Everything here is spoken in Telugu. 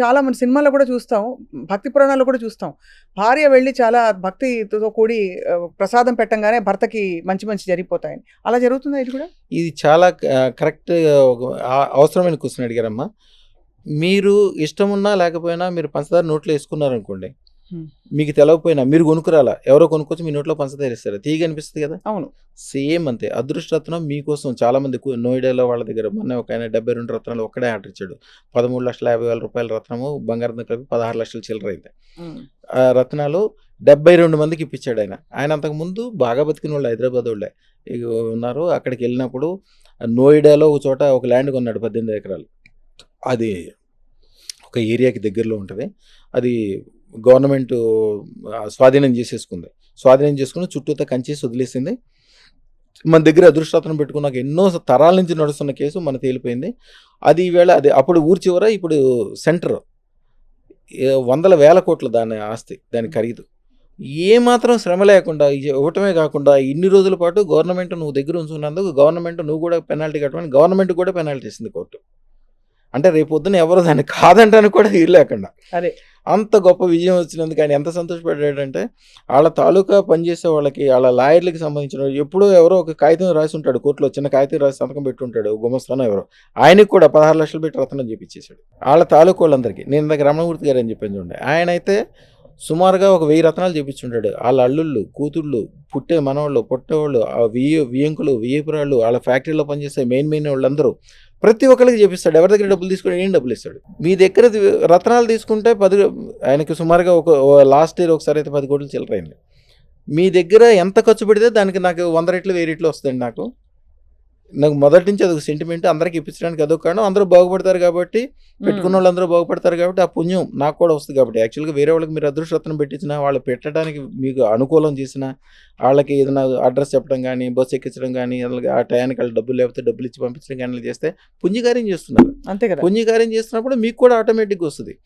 చాలా మన సినిమాలో కూడా చూస్తాం భక్తి పురాణాల్లో కూడా చూస్తాం. భార్య వెళ్ళి చాలా భక్తితో కూడి ప్రసాదం పెట్టంగానే భర్తకి మంచి మంచి జరిగిపోతాయని. అలా జరుగుతుందా ఇది కూడా? ఇది చాలా కరెక్ట్ అవసరమైన క్వశ్చన్ అడిగారమ్మా. మీరు ఇష్టం ఉన్నా లేకపోయినా మీరు పంచదార నోట్లో వేసుకున్నారనుకోండి మీకు తెలవకపోయినా మీరు కొనుక్కురాలా? ఎవరో కొనుక్కొచ్చి మీ నోట్లో పంచదార ఇస్తారు తీగ అనిపిస్తుంది కదా? అవును. సేమ్ అంతే. అదృష్టరత్నం మీకోసం చాలా మంది నోయిడాలో వాళ్ళ దగ్గర మొన్న ఒక ఆయన డెబ్బై రెండు రత్నాలు ఒక్కడే ఆర్డర్ ఇచ్చాడు. పదమూడు లక్షల యాభై వేల రూపాయల రత్నము బంగారం కలిపి పదహారు లక్షల చిల్లర అయింది. ఉమ్. ఆ రత్నాలు డెబ్బై రెండు మందికి ఇప్పించాడు ఆయన. ఆయన అంతకుముందు బాగా బతికిన వాళ్ళు హైదరాబాద్ వాళ్ళే. ఉన్నారు. అక్కడికి వెళ్ళినప్పుడు నోయిడాలో ఒక చోట ఒక ల్యాండ్ కొన్నాడు పద్దెనిమిది ఎకరాలు. అది ఒక ఏరియాకి దగ్గరలో ఉంటుంది. అది గవర్నమెంట్ స్వాధీనం చేసేసుకుంది. స్వాధీనం చేసుకుని చుట్టూతో కంచేసి వదిలేసింది. మన దగ్గర అదృష్టాతనం పెట్టుకున్నాక ఎన్నో తరాల నుంచి నడుస్తున్న కేసు మన తేలిపోయింది. అది ఈవేళ అది అప్పుడు ఊరి చివర ఇప్పుడు సెంటర్. వందల వేల కోట్ల దాని ఆస్తి దాని ఖరీదు. ఏమాత్రం శ్రమ లేకుండా ఇవ్వటమే కాకుండా ఇన్ని రోజుల పాటు గవర్నమెంట్ నువ్వు దగ్గర ఉంచుకున్నందుకు గవర్నమెంట్ నువ్వు కూడా పెనాల్టీ కట్టమని గవర్నమెంట్ కూడా పెనాల్టీ ఇస్తుంది కోర్టు. అంటే రేపు పొద్దున ఎవరు దాన్ని కాదంటానికి కూడా వీలు లేకుండా. అదే. అంత గొప్ప విజయం వచ్చినందుకు ఆయన ఎంత సంతోషపడ్డాడంటే వాళ్ళ తాలూకా పనిచేసే వాళ్ళకి వాళ్ళ లాయర్లకి సంబంధించిన ఎప్పుడో ఎవరో ఒక కాగితం రాసి ఉంటాడు కోర్టులో చిన్న కాగితం రాసి సంతకం పెట్టి ఉంటాడు గుమస్తానో ఎవరో. ఆయనకి కూడా పదహారు లక్షలు పెట్టి రత్నం చేపించేశాడు. వాళ్ళ తాలూకు వాళ్ళందరికీ. నేను ఇందాక రమణమూర్తి గారు అని చెప్పాను చూడండి ఆయన అయితే సుమారుగా ఒక వెయ్యి రత్నాలు చేపించుంటాడు వాళ్ళ అల్లుళ్ళు కూతుళ్ళు పుట్టే మనవాళ్ళు పుట్టేవాళ్ళు ఆ వియ వియంకులు వియపురాళ్ళు వాళ్ళ ఫ్యాక్టరీలో పనిచేసే మెయిన్ మెయిన్ వాళ్ళందరూ ప్రతి ఒక్కరికి చేపిస్తాడు. ఎవరి దగ్గర డబ్బులు తీసుకుని ఏం డబ్బులు ఇస్తాడు? మీ దగ్గర రత్నాలు తీసుకుంటే పది ఆయనకి సుమారుగా ఒక లాస్ట్ ఇయర్ ఒకసారి అయితే పది కోట్లు చిల్లరైంది. మీ దగ్గర ఎంత ఖర్చు పెడితే దానికి నాకు వంద రెట్లు వెయ్యి రెట్లు వస్తుంది నాకు. నాకు మొదటి నుంచి అదొక సెంటిమెంట్ అందరికి ఇప్పించడానికి అదొక కారణం. అందరూ బాగుపడతారు కాబట్టి పెట్టుకున్న వాళ్ళందరూ బాగుపడతారు కాబట్టి ఆ పుణ్యం నాకు కూడా వస్తుంది కాబట్టి. యాక్చువల్గా వేరే వాళ్ళకి మీరు అదృష్టరత్నం పెట్టించిన వాళ్ళు పెట్టడానికి మీకు అనుకూలం చేసిన వాళ్ళకి ఏదైనా అడ్రస్ చెప్పడం కానీ బస్సు ఎక్కించడం కానీ అలాగే ఆ టయానికి వాళ్ళు డబ్బులు లేకపోతే డబ్బులు ఇచ్చి పంపించడం కానీ చేస్తే పుణ్యకార్యం చేస్తున్నారు. అంతే కదా. పుణ్యకార్యం చేస్తున్నప్పుడు మీకు కూడా ఆటోమేటిక్గా వస్తుంది.